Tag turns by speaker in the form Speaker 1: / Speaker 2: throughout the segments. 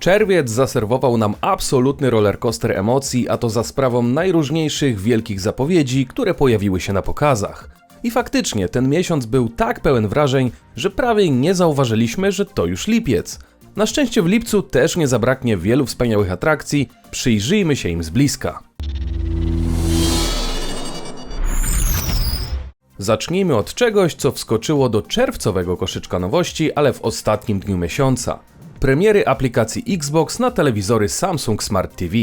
Speaker 1: Czerwiec zaserwował nam absolutny rollercoaster emocji, a to za sprawą najróżniejszych wielkich zapowiedzi, które pojawiły się na pokazach. I faktycznie ten miesiąc był tak pełen wrażeń, że prawie nie zauważyliśmy, że to już lipiec. Na szczęście w lipcu też nie zabraknie wielu wspaniałych atrakcji, przyjrzyjmy się im z bliska. Zacznijmy od czegoś, co wskoczyło do czerwcowego koszyczka nowości, ale w ostatnim dniu miesiąca. Premiery aplikacji Xbox na telewizory Samsung Smart TV.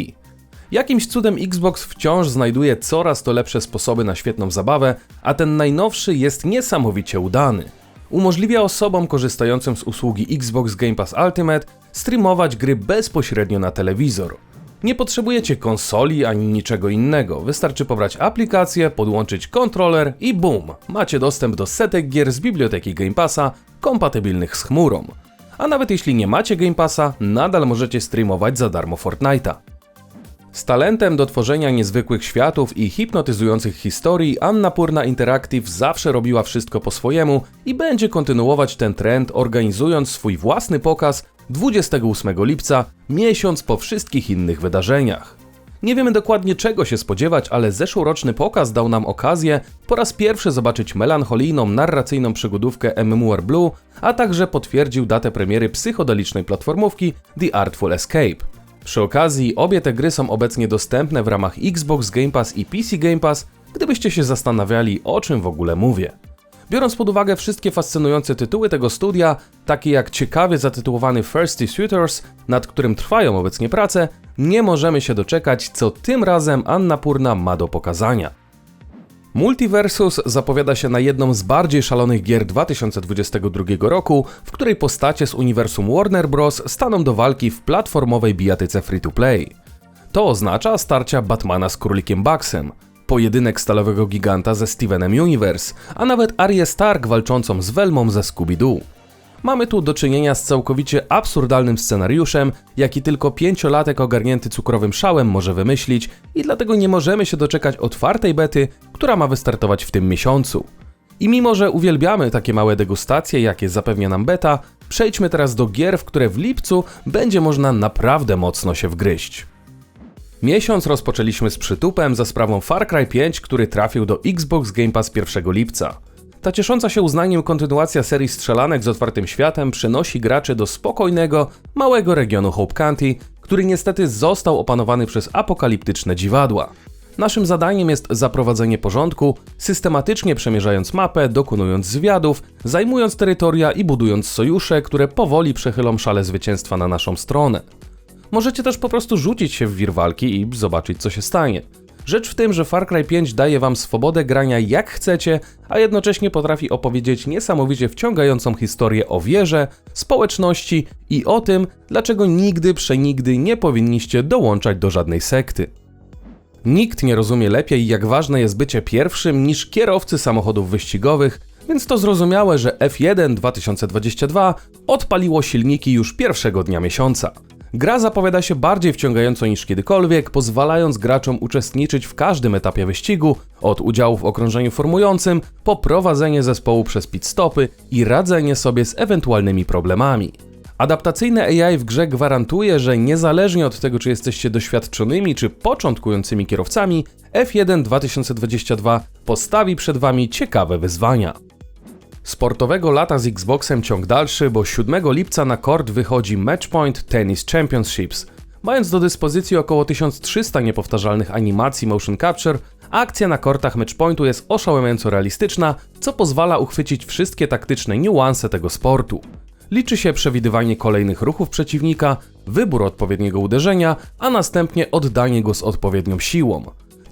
Speaker 1: Jakimś cudem Xbox wciąż znajduje coraz to lepsze sposoby na świetną zabawę, a ten najnowszy jest niesamowicie udany. Umożliwia osobom korzystającym z usługi Xbox Game Pass Ultimate streamować gry bezpośrednio na telewizor. Nie potrzebujecie konsoli ani niczego innego, wystarczy pobrać aplikację, podłączyć kontroler i boom, macie dostęp do setek gier z biblioteki Game Passa kompatybilnych z chmurą. A nawet jeśli nie macie Game Passa, nadal możecie streamować za darmo Fortnite'a. Z talentem do tworzenia niezwykłych światów i hipnotyzujących historii Anna Purna Interactive zawsze robiła wszystko po swojemu i będzie kontynuować ten trend organizując swój własny pokaz 28 lipca, miesiąc po wszystkich innych wydarzeniach. Nie wiemy dokładnie czego się spodziewać, ale zeszłoroczny pokaz dał nam okazję po raz pierwszy zobaczyć melancholijną, narracyjną przygodówkę MMOR Blue, a także potwierdził datę premiery psychodelicznej platformówki The Artful Escape. Przy okazji, obie te gry są obecnie dostępne w ramach Xbox Game Pass i PC Game Pass, gdybyście się zastanawiali, o czym w ogóle mówię. Biorąc pod uwagę wszystkie fascynujące tytuły tego studia, takie jak ciekawie zatytułowany Thirsty Suitors, nad którym trwają obecnie prace, nie możemy się doczekać, co tym razem Anna Purna ma do pokazania. Multiversus zapowiada się na jedną z bardziej szalonych gier 2022 roku, w której postacie z uniwersum Warner Bros. staną do walki w platformowej bijatyce free-to-play. To oznacza starcia Batmana z Królikiem Bugsem, pojedynek stalowego giganta ze Stevenem Universe, a nawet Arię Stark walczącą z Velmą ze Scooby-Doo. Mamy tu do czynienia z całkowicie absurdalnym scenariuszem, jaki tylko pięciolatek ogarnięty cukrowym szałem może wymyślić i dlatego nie możemy się doczekać otwartej bety, która ma wystartować w tym miesiącu. I mimo, że uwielbiamy takie małe degustacje, jakie zapewnia nam beta, przejdźmy teraz do gier, w które w lipcu będzie można naprawdę mocno się wgryźć. Miesiąc rozpoczęliśmy z przytupem za sprawą Far Cry 5, który trafił do Xbox Game Pass 1 lipca. Ta ciesząca się uznaniem kontynuacja serii strzelanek z otwartym światem przenosi graczy do spokojnego, małego regionu Hope County, który niestety został opanowany przez apokaliptyczne dziwadła. Naszym zadaniem jest zaprowadzenie porządku, systematycznie przemierzając mapę, dokonując zwiadów, zajmując terytoria i budując sojusze, które powoli przechylą szale zwycięstwa na naszą stronę. Możecie też po prostu rzucić się w wir walki i zobaczyć co się stanie. Rzecz w tym, że Far Cry 5 daje wam swobodę grania jak chcecie, a jednocześnie potrafi opowiedzieć niesamowicie wciągającą historię o wierze, społeczności i o tym, dlaczego nigdy przenigdy nie powinniście dołączać do żadnej sekty. Nikt nie rozumie lepiej, jak ważne jest bycie pierwszym niż kierowcy samochodów wyścigowych, więc to zrozumiałe, że F1 2022 odpaliło silniki już pierwszego dnia miesiąca. Gra zapowiada się bardziej wciągająco niż kiedykolwiek, pozwalając graczom uczestniczyć w każdym etapie wyścigu, od udziału w okrążeniu formującym, po prowadzenie zespołu przez pit stopy i radzenie sobie z ewentualnymi problemami. Adaptacyjne AI w grze gwarantuje, że niezależnie od tego, czy jesteście doświadczonymi czy początkującymi kierowcami, F1 2022 postawi przed Wami ciekawe wyzwania. Sportowego lata z Xboxem ciąg dalszy, bo 7 lipca na kort wychodzi Matchpoint Tennis Championships. Mając do dyspozycji około 1300 niepowtarzalnych animacji motion capture, akcja na kortach Matchpointu jest oszałamiająco realistyczna, co pozwala uchwycić wszystkie taktyczne niuanse tego sportu. Liczy się przewidywanie kolejnych ruchów przeciwnika, wybór odpowiedniego uderzenia, a następnie oddanie go z odpowiednią siłą.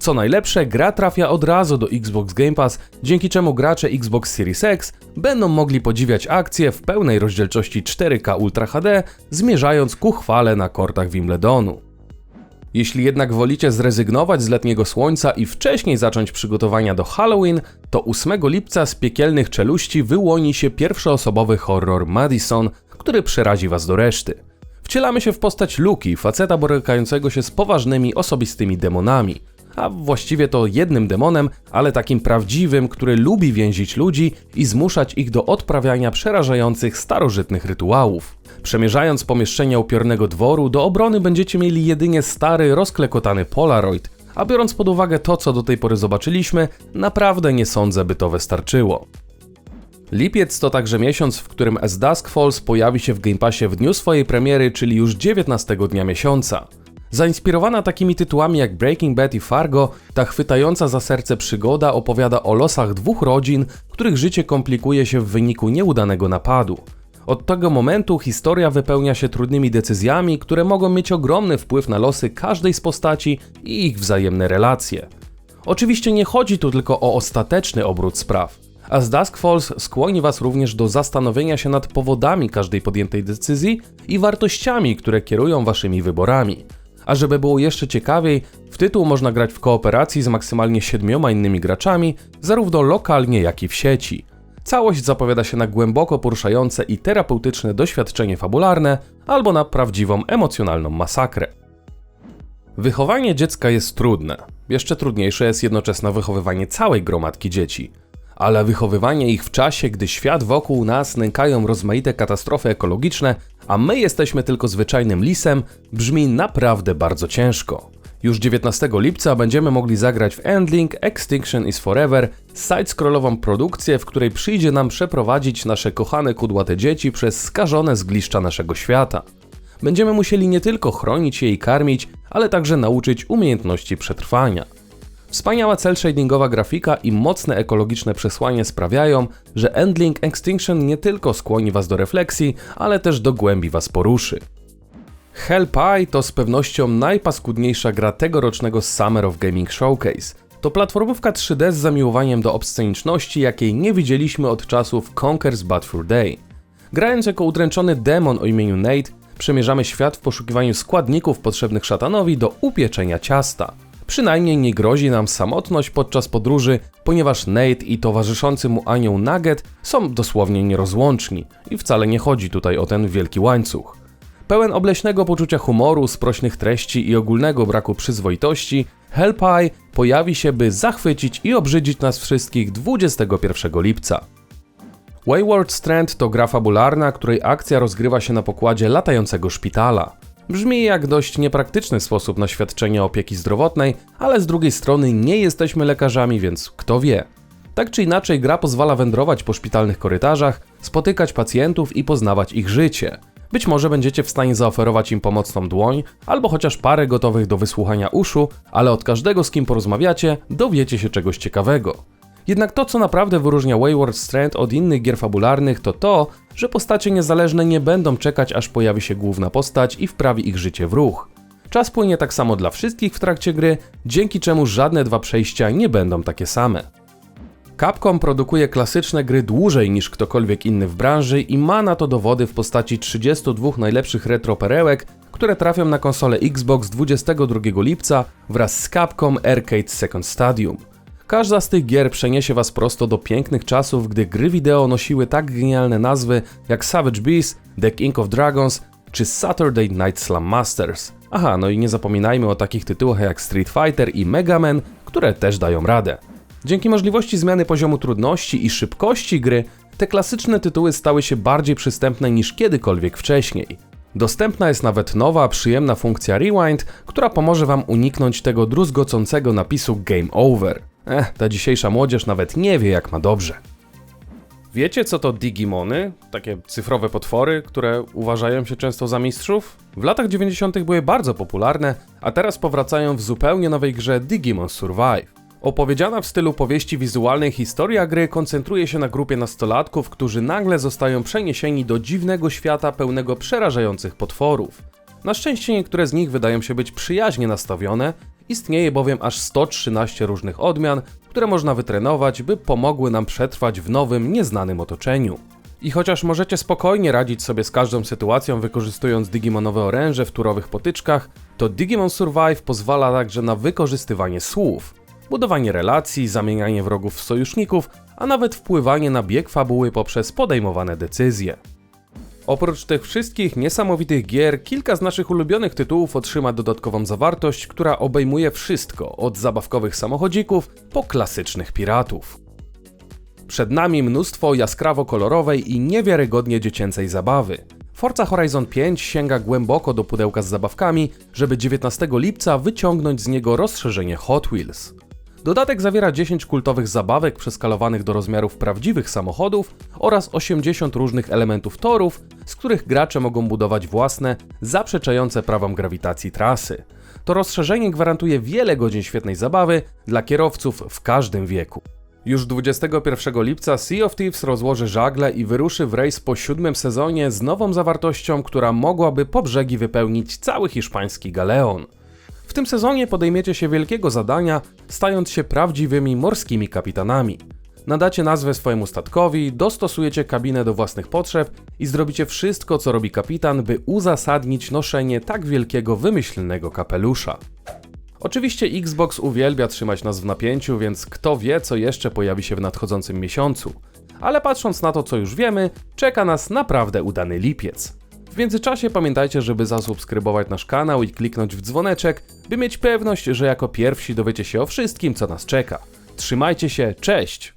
Speaker 1: Co najlepsze, gra trafia od razu do Xbox Game Pass, dzięki czemu gracze Xbox Series X będą mogli podziwiać akcje w pełnej rozdzielczości 4K Ultra HD, zmierzając ku chwale na kortach Wimbledonu. Jeśli jednak wolicie zrezygnować z letniego słońca i wcześniej zacząć przygotowania do Halloween, to 8 lipca z piekielnych czeluści wyłoni się pierwszoosobowy horror Madison, który przerazi was do reszty. Wcielamy się w postać Luki, faceta borykającego się z poważnymi osobistymi demonami a właściwie to jednym demonem, ale takim prawdziwym, który lubi więzić ludzi i zmuszać ich do odprawiania przerażających starożytnych rytuałów. Przemierzając pomieszczenia upiornego dworu, do obrony będziecie mieli jedynie stary, rozklekotany Polaroid, a biorąc pod uwagę to, co do tej pory zobaczyliśmy, naprawdę nie sądzę, by to wystarczyło. Lipiec to także miesiąc, w którym As Dusk Falls pojawi się w Game Passie w dniu swojej premiery, czyli już 19 dnia miesiąca. Zainspirowana takimi tytułami jak Breaking Bad i Fargo, ta chwytająca za serce przygoda opowiada o losach dwóch rodzin, których życie komplikuje się w wyniku nieudanego napadu. Od tego momentu historia wypełnia się trudnymi decyzjami, które mogą mieć ogromny wpływ na losy każdej z postaci i ich wzajemne relacje. Oczywiście nie chodzi tu tylko o ostateczny obrót spraw. A z Dusk Falls skłoni Was również do zastanowienia się nad powodami każdej podjętej decyzji i wartościami, które kierują Waszymi wyborami. A żeby było jeszcze ciekawiej, w tytuł można grać w kooperacji z maksymalnie siedmioma innymi graczami, zarówno lokalnie, jak i w sieci. Całość zapowiada się na głęboko poruszające i terapeutyczne doświadczenie fabularne, albo na prawdziwą emocjonalną masakrę. Wychowanie dziecka jest trudne. Jeszcze trudniejsze jest jednoczesne wychowywanie całej gromadki dzieci. Ale wychowywanie ich w czasie, gdy świat wokół nas nękają rozmaite katastrofy ekologiczne, a my jesteśmy tylko zwyczajnym lisem, brzmi naprawdę bardzo ciężko. Już 19 lipca będziemy mogli zagrać w Endling Extinction is Forever, side-scrollową produkcję, w której przyjdzie nam przeprowadzić nasze kochane kudłate dzieci przez skażone zgliszcza naszego świata. Będziemy musieli nie tylko chronić je i karmić, ale także nauczyć umiejętności przetrwania. Wspaniała cel shadingowa grafika i mocne ekologiczne przesłanie sprawiają, że Endling Extinction nie tylko skłoni Was do refleksji, ale też do głębi Was poruszy. Hell Pie to z pewnością najpaskudniejsza gra tegorocznego Summer of Gaming Showcase. To platformówka 3D z zamiłowaniem do obsceniczności, jakiej nie widzieliśmy od czasów Conker's Bad Fur Day. Grając jako udręczony demon o imieniu Nate, przemierzamy świat w poszukiwaniu składników potrzebnych szatanowi do upieczenia ciasta. Przynajmniej nie grozi nam samotność podczas podróży, ponieważ Nate i towarzyszący mu anioł Nugget są dosłownie nierozłączni i wcale nie chodzi tutaj o ten wielki łańcuch. Pełen obleśnego poczucia humoru, sprośnych treści i ogólnego braku przyzwoitości, Hellpie pojawi się, by zachwycić i obrzydzić nas wszystkich 21 lipca. Wayward Strand to gra fabularna, której akcja rozgrywa się na pokładzie latającego szpitala. Brzmi jak dość niepraktyczny sposób na świadczenie opieki zdrowotnej, ale z drugiej strony nie jesteśmy lekarzami, więc kto wie. Tak czy inaczej, gra pozwala wędrować po szpitalnych korytarzach, spotykać pacjentów i poznawać ich życie. Być może będziecie w stanie zaoferować im pomocną dłoń, albo chociaż parę gotowych do wysłuchania uszu, ale od każdego z kim porozmawiacie, dowiecie się czegoś ciekawego. Jednak to, co naprawdę wyróżnia Wayward Strand od innych gier fabularnych, to to, że postacie niezależne nie będą czekać, aż pojawi się główna postać i wprawi ich życie w ruch. Czas płynie tak samo dla wszystkich w trakcie gry, dzięki czemu żadne dwa przejścia nie będą takie same. Capcom produkuje klasyczne gry dłużej niż ktokolwiek inny w branży i ma na to dowody w postaci 32 najlepszych retro perełek, które trafią na konsolę Xbox 22 lipca wraz z Capcom Arcade Second Stadium. Każda z tych gier przeniesie Was prosto do pięknych czasów, gdy gry wideo nosiły tak genialne nazwy jak Savage Beast, The King of Dragons czy Saturday Night Slam Masters. Aha, no i nie zapominajmy o takich tytułach jak Street Fighter i Mega Man, które też dają radę. Dzięki możliwości zmiany poziomu trudności i szybkości gry, te klasyczne tytuły stały się bardziej przystępne niż kiedykolwiek wcześniej. Dostępna jest nawet nowa, przyjemna funkcja Rewind, która pomoże Wam uniknąć tego druzgocącego napisu Game Over. Eh, ta dzisiejsza młodzież nawet nie wie jak ma dobrze. Wiecie co to Digimony? Takie cyfrowe potwory, które uważają się często za mistrzów? W latach 90. były bardzo popularne, a teraz powracają w zupełnie nowej grze Digimon Survive. Opowiedziana w stylu powieści wizualnej historia gry koncentruje się na grupie nastolatków, którzy nagle zostają przeniesieni do dziwnego świata pełnego przerażających potworów. Na szczęście niektóre z nich wydają się być przyjaźnie nastawione, istnieje bowiem aż 113 różnych odmian, które można wytrenować, by pomogły nam przetrwać w nowym, nieznanym otoczeniu. I chociaż możecie spokojnie radzić sobie z każdą sytuacją wykorzystując Digimonowe oręże w turowych potyczkach, to Digimon Survive pozwala także na wykorzystywanie słów budowanie relacji, zamienianie wrogów w sojuszników, a nawet wpływanie na bieg fabuły poprzez podejmowane decyzje. Oprócz tych wszystkich niesamowitych gier, kilka z naszych ulubionych tytułów otrzyma dodatkową zawartość, która obejmuje wszystko, od zabawkowych samochodzików po klasycznych piratów. Przed nami mnóstwo jaskrawo kolorowej i niewiarygodnie dziecięcej zabawy. Forza Horizon 5 sięga głęboko do pudełka z zabawkami, żeby 19 lipca wyciągnąć z niego rozszerzenie Hot Wheels. Dodatek zawiera 10 kultowych zabawek przeskalowanych do rozmiarów prawdziwych samochodów oraz 80 różnych elementów torów, z których gracze mogą budować własne, zaprzeczające prawom grawitacji trasy. To rozszerzenie gwarantuje wiele godzin świetnej zabawy dla kierowców w każdym wieku. Już 21 lipca Sea of Thieves rozłoży żagle i wyruszy w rejs po siódmym sezonie z nową zawartością, która mogłaby po brzegi wypełnić cały hiszpański galeon. W tym sezonie podejmiecie się wielkiego zadania, stając się prawdziwymi morskimi kapitanami. Nadacie nazwę swojemu statkowi, dostosujecie kabinę do własnych potrzeb i zrobicie wszystko, co robi kapitan, by uzasadnić noszenie tak wielkiego wymyślnego kapelusza. Oczywiście Xbox uwielbia trzymać nas w napięciu, więc kto wie, co jeszcze pojawi się w nadchodzącym miesiącu. Ale patrząc na to, co już wiemy, czeka nas naprawdę udany lipiec. W międzyczasie pamiętajcie, żeby zasubskrybować nasz kanał i kliknąć w dzwoneczek, by mieć pewność, że jako pierwsi dowiecie się o wszystkim, co nas czeka. Trzymajcie się, cześć!